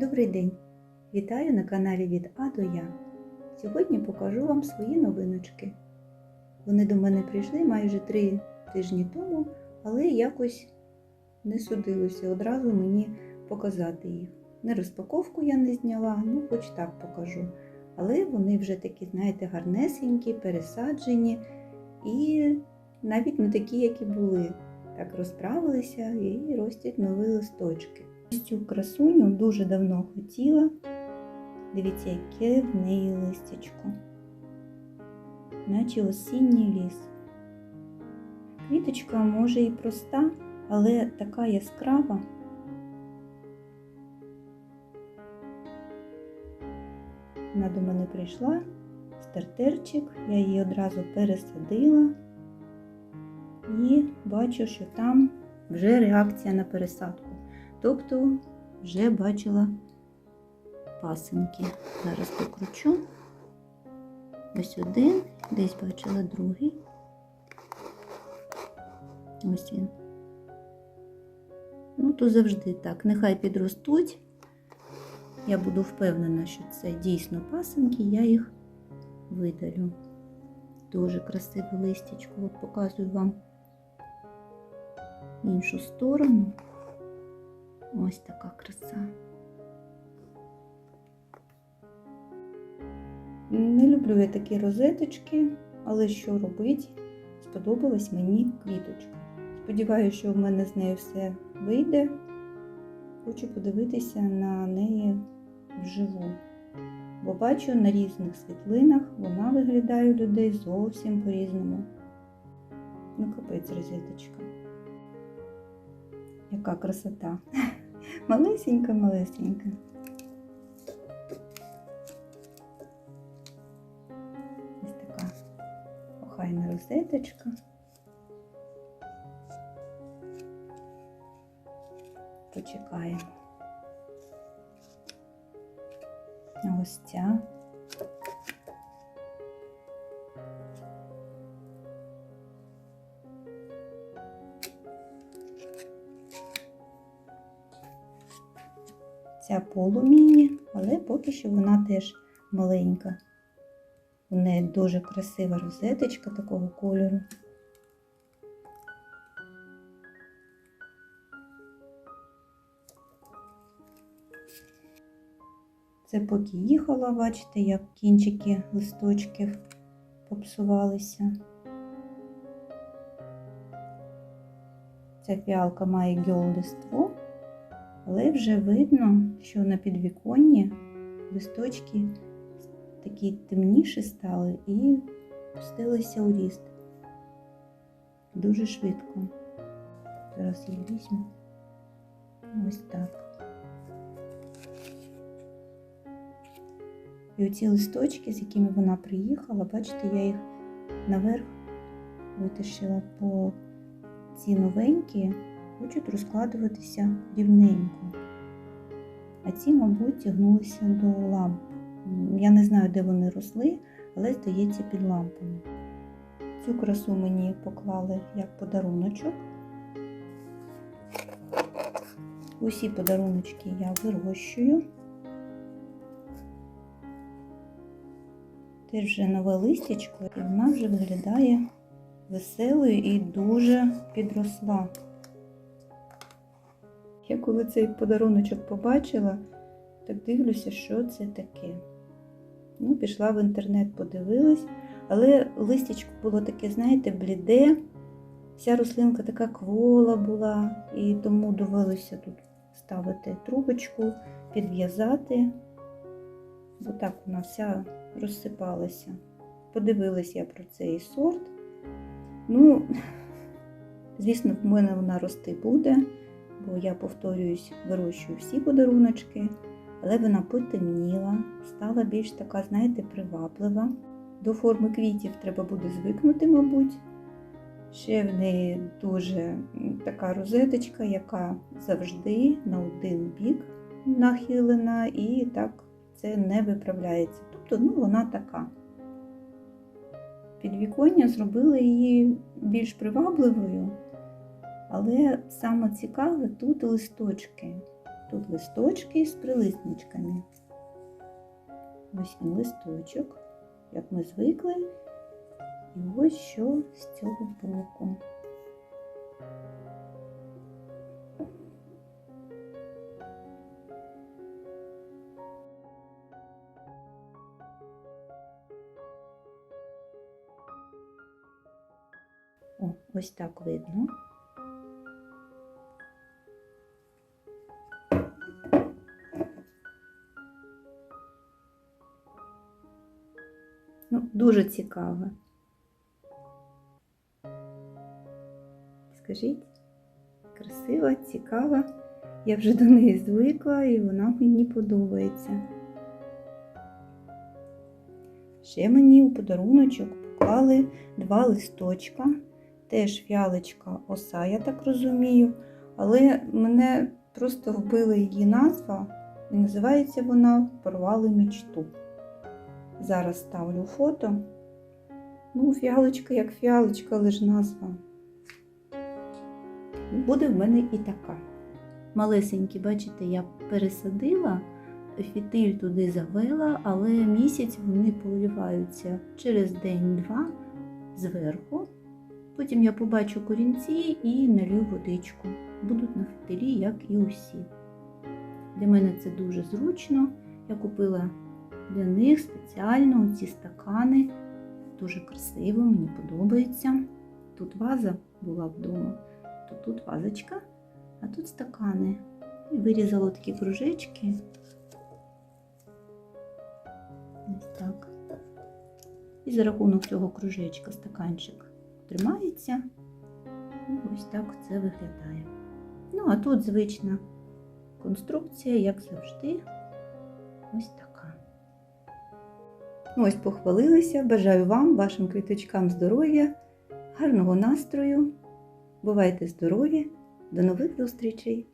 Добрий день! Вітаю на каналі від А до Я. Сьогодні покажу вам свої новиночки. Вони до мене прийшли майже три тижні тому, але якось не судилося одразу мені показати їх. Не розпаковку я не зняла, ну хоч так покажу. Але вони вже такі, знаєте, гарнесенькі, пересаджені і навіть не такі, які були. Так розправилися і ростять нові листочки. Ось Цю красуню дуже давно хотіла. Дивіться, яке в неї листячко, наче осінній ліс. Квіточка може і проста, але така яскрава. Вона до мене прийшла, стартерчик, я її одразу пересадила і бачу, що там вже реакція на пересадку. Тобто вже бачила пасинки. Зараз покручу. Ось один, десь бачила другий. Ось він. Ну, то завжди так. Нехай підростуть. Я буду впевнена, що це дійсно пасинки, я їх видалю. Дуже красиве листячко. От показую вам іншу сторону. Ось така краса. Не люблю я такі розеточки, але що робити? Сподобалась мені квіточка. Сподіваюся, що в мене з нею все вийде. Хочу подивитися на неї вживу. Бо бачу на різних світлинах вона виглядає у людей зовсім по-різному. Ну, капець розеточка. Яка красота. Малесенька, малесенька. Ось така охайна розеточка. Почекаємо. Ось ця. Ця полуміні, але поки що вона теж маленька. У неї дуже красива розеточка такого кольору. Це поки їхала, бачите, як кінчики листочків попсувалися. Ця фіалка має гьол-листво, але вже видно, що на підвіконні листочки такі темніші стали і пустилися у ріст. Дуже швидко. Зараз її візьму. Ось так. І оці листочки, з якими вона приїхала, бачите, я їх наверх витащила по ці новенькі, хочуть розкладуватися рівненько. А ці, мабуть, тягнулися до ламп. Я не знаю, де вони росли, але здається під лампами. Цю красу мені поклали як подаруночок. Усі подаруночки я вирощую. Теж вже нове листячко, і вона вже виглядає веселою і дуже підросла. Я коли цей подаруночок побачила, так дивлюся, що це таке. Ну, пішла в інтернет, подивилась, але листячко було таке, знаєте, бліде. Вся рослинка така квола була, і тому довелося тут ставити трубочку, підв'язати, бо так вона вся розсипалася. Подивилась я про цей сорт. Ну, звісно, в мене вона рости буде, бо я, повторююсь, вирощую всі подаруночки, але вона потемніла, стала більш така, знаєте, приваблива. До форми квітів треба буде звикнути, мабуть. Ще в неї дуже така розеточка, яка завжди на один бік нахилена, і так це не виправляється. Тобто, ну, вона така. Підвіконня зробили її більш привабливою, але саме цікаве тут листочки. Тут листочки з прилисничками. Ось він листочок, як ми звикли. І ось що з цього боку. Ось так видно. Дуже цікаво. Скажіть, красива, цікава. Я вже до неї звикла і вона мені подобається. Ще мені у подаруночок поклали два листочка, теж фіалочка оса, я так розумію, але мене просто вбила її назва, і називається вона Порвали мечту. Зараз ставлю фото. Ну, фіалочка як фіалочка, але ж назва. Буде в мене і така. Малесенькі, бачите, я пересадила, фітиль туди завела, але місяць вони поливаються через день-два зверху. Потім я побачу корінці і налью водичку. Будуть на фітилі, як і усі. Для мене це дуже зручно. Я купила для них спеціально ці стакани. Дуже красиво, мені подобається. Тут ваза була вдома, то тут вазочка, а тут стакани. І вирізала такі кружечки. Ось так. І за рахунок цього кружечка стаканчик тримається. І ось так це виглядає. Ну, а тут звична конструкція, як завжди, ось така. Ну, ось похвалилися. Бажаю вам, вашим квіточкам здоров'я, гарного настрою. Бувайте здорові! До нових зустрічей!